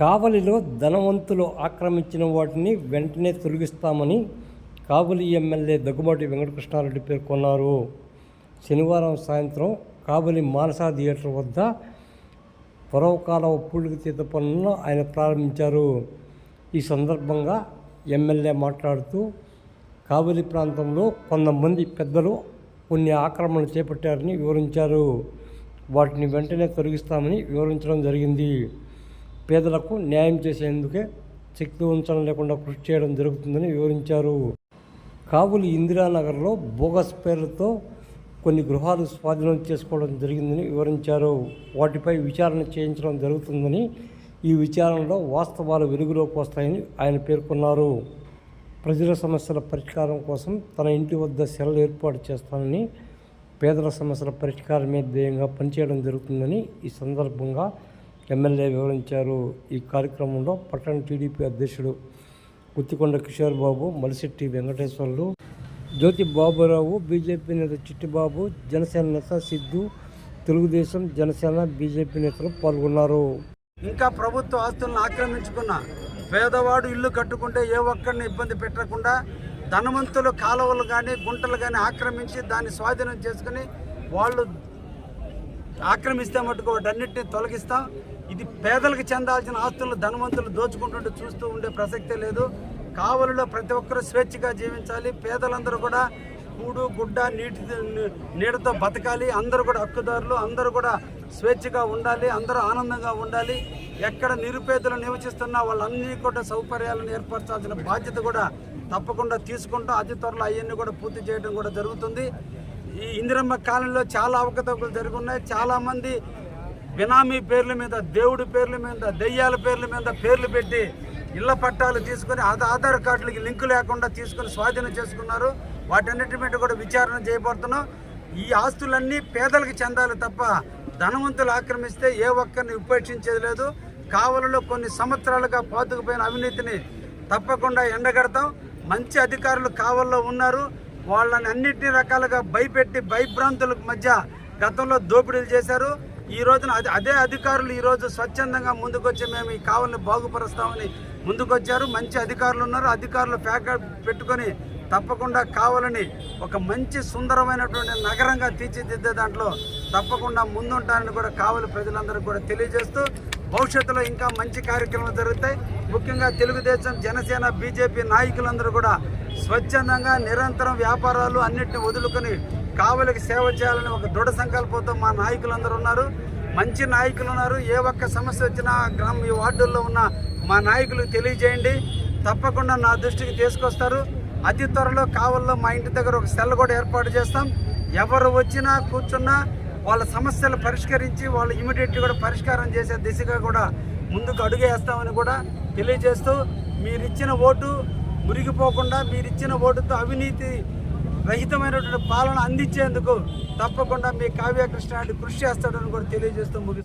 కావలిలో ధనవంతులు ఆక్రమించిన వాటిని వెంటనే తొలగిస్తామని కావలి ఎమ్మెల్యే దగ్గుబాటి వెంకటకృష్ణారెడ్డి పేర్కొన్నారు. శనివారం సాయంత్రం కావలి మానసా థియేటర్ వద్ద పొరవకాల పూడికి తీత పనులను ఆయన ప్రారంభించారు. ఈ సందర్భంగా ఎమ్మెల్యే మాట్లాడుతూ కావలి ప్రాంతంలో కొంతమంది పెద్దలు కొన్ని ఆక్రమణలు చేపట్టారని వివరించారు. వాటిని వెంటనే తొలగిస్తామని వివరించడం జరిగింది. పేదలకు న్యాయం చేసేందుకే శక్తి ఉంచడం లేకుండా కృషి చేయడం జరుగుతుందని వివరించారు. కాబులి ఇందిరానగర్లో బోగస్ పేర్లతో కొన్ని గృహాలు స్వాధీనం చేసుకోవడం జరిగిందని వివరించారు. వాటిపై విచారణ చేయించడం జరుగుతుందని ఈ విచారణలో వాస్తవాలు వెలుగులోకి వస్తాయని ఆయన పేర్కొన్నారు. ప్రజల సమస్యల పరిష్కారం కోసం తన ఇంటి వద్ద సెలవు ఏర్పాటు చేస్తానని పేదల సమస్యల పరిష్కారమే ధ్యేయంగా పనిచేయడం జరుగుతుందని ఈ సందర్భంగా ఎమ్మెల్యే వివరించారు. ఈ కార్యక్రమంలో పట్టణ టీడీపీ అధ్యక్షుడు గుత్తికొండ కిషోర్ బాబు మలిశెట్టి వెంకటేశ్వర్లు జ్యోతి బాబురావు బీజేపీ నేత చిట్టిబాబు జనసేన నేత సిద్ధు తెలుగుదేశం జనసేన బీజేపీ నేతలు పాల్గొన్నారు. ఇంకా ప్రభుత్వ ఆస్తులను ఆక్రమించుకున్న పేదవాడు ఇల్లు కట్టుకుంటే ఏ ఒక్కరిని ఇబ్బంది పెట్టకుండా ధనవంతులు కాలువలు కానీ గుంటలు కానీ ఆక్రమించి దాన్ని స్వాధీనం చేసుకుని వాళ్ళు ఆక్రమిస్తే మటుకు వాటన్నిటిని తొలగిస్తాం. ఇది పేదలకు చెందాల్సిన ఆస్తులను ధనవంతులు దోచుకుంటుంటే చూస్తూ ఉండే ప్రసక్తే లేదు. కావలిలో ప్రతి ఒక్కరూ స్వేచ్ఛగా జీవించాలి. పేదలందరూ కూడా కూడు గుడ్డ నీటి నీడతో బతకాలి. అందరూ కూడా హక్కుదారులు అందరూ కూడా స్వేచ్ఛగా ఉండాలి అందరూ ఆనందంగా ఉండాలి. ఎక్కడ నిరుపేదలు నివసిస్తున్నా వాళ్ళన్నీ కూడా సౌకర్యాలను ఏర్పరచాల్సిన బాధ్యత కూడా తప్పకుండా తీసుకుంటూ అతి త్వరలో అవన్నీ కూడా పూర్తి చేయడం కూడా జరుగుతుంది. ఈ ఇందిరమ్మ కాలంలో చాలా అవకతవకలు జరుగున్నాయి. చాలామంది బినామీ పేర్ల మీద దేవుడి పేర్ల మీద దెయ్యాల పేర్ల మీద పేర్లు పెట్టి ఇళ్ళ పట్టాలు తీసుకొని ఆధార్ కార్డులకి లింకు లేకుండా తీసుకొని స్వాధీనం చేసుకున్నారు. వాటన్నిటి మీద కూడా విచారణ చేయబడుతున్నాం. ఈ ఆస్తులన్నీ పేదలకు చెందాలి తప్ప ధనవంతులు ఆక్రమిస్తే ఏ ఒక్కరిని ఉపేక్షించేది లేదు. కావలలో కొన్ని సంవత్సరాలుగా పాతుకుపోయిన అవినీతిని తప్పకుండా ఎండగడతాం. మంచి అధికారులు కావల్లో ఉన్నారు. వాళ్ళని అన్నిటి రకాలుగా భయపెట్టి భయభ్రాంతుల మధ్య గతంలో దోపిడీలు చేశారు. ఈ రోజున అదే అదే అధికారులు ఈరోజు స్వచ్ఛందంగా ముందుకొచ్చి మేము ఈ కావల్ని బాగుపరుస్తామని ముందుకొచ్చారు. మంచి అధికారులు ఉన్నారు. అధికారులు ప్యాకెట్ పెట్టుకొని తప్పకుండా కావాలని ఒక మంచి సుందరమైనటువంటి నగరంగా తీర్చిదిద్దే దాంట్లో తప్పకుండా ముందుంటారని కూడా కావలి ప్రజలందరికీ కూడా తెలియజేస్తూ భవిష్యత్తులో ఇంకా మంచి కార్యక్రమాలు జరుగుతాయి. ముఖ్యంగా తెలుగుదేశం జనసేన బీజేపీ నాయకులందరూ కూడా స్వచ్ఛందంగా నిరంతరం వ్యాపారాలు అన్నిటిని వదులుకొని కావలికి సేవ చేయాలని ఒక దృఢ సంకల్పంతో మా నాయకులందరూ ఉన్నారు. మంచి నాయకులు ఉన్నారు. ఏ ఒక్క సమస్య వచ్చినా గ్రామ ఈ వార్డుల్లో ఉన్న మా నాయకులకు తెలియజేయండి. తప్పకుండా నా దృష్టికి తీసుకొస్తారు. అతి త్వరలో కావల్లో మా ఇంటి దగ్గర ఒక సెల్ కూడా ఏర్పాటు చేస్తాం. ఎవరు వచ్చినా కూర్చున్నా వాళ్ళ సమస్యలు పరిష్కరించి వాళ్ళు ఇమీడియట్గా కూడా పరిష్కారం చేసే దిశగా కూడా ముందుకు అడుగేస్తామని కూడా తెలియజేస్తూ మీరిచ్చిన ఓటు మురిగిపోకుండా మీరిచ్చిన ఓటుతో అవినీతి రహితమైనటువంటి పాలన అందించేందుకు తప్పకుండా మీ కావ్య కృష్ణ కృషి చేస్తాడని కూడా తెలియజేస్తూ ముగిస్తుంది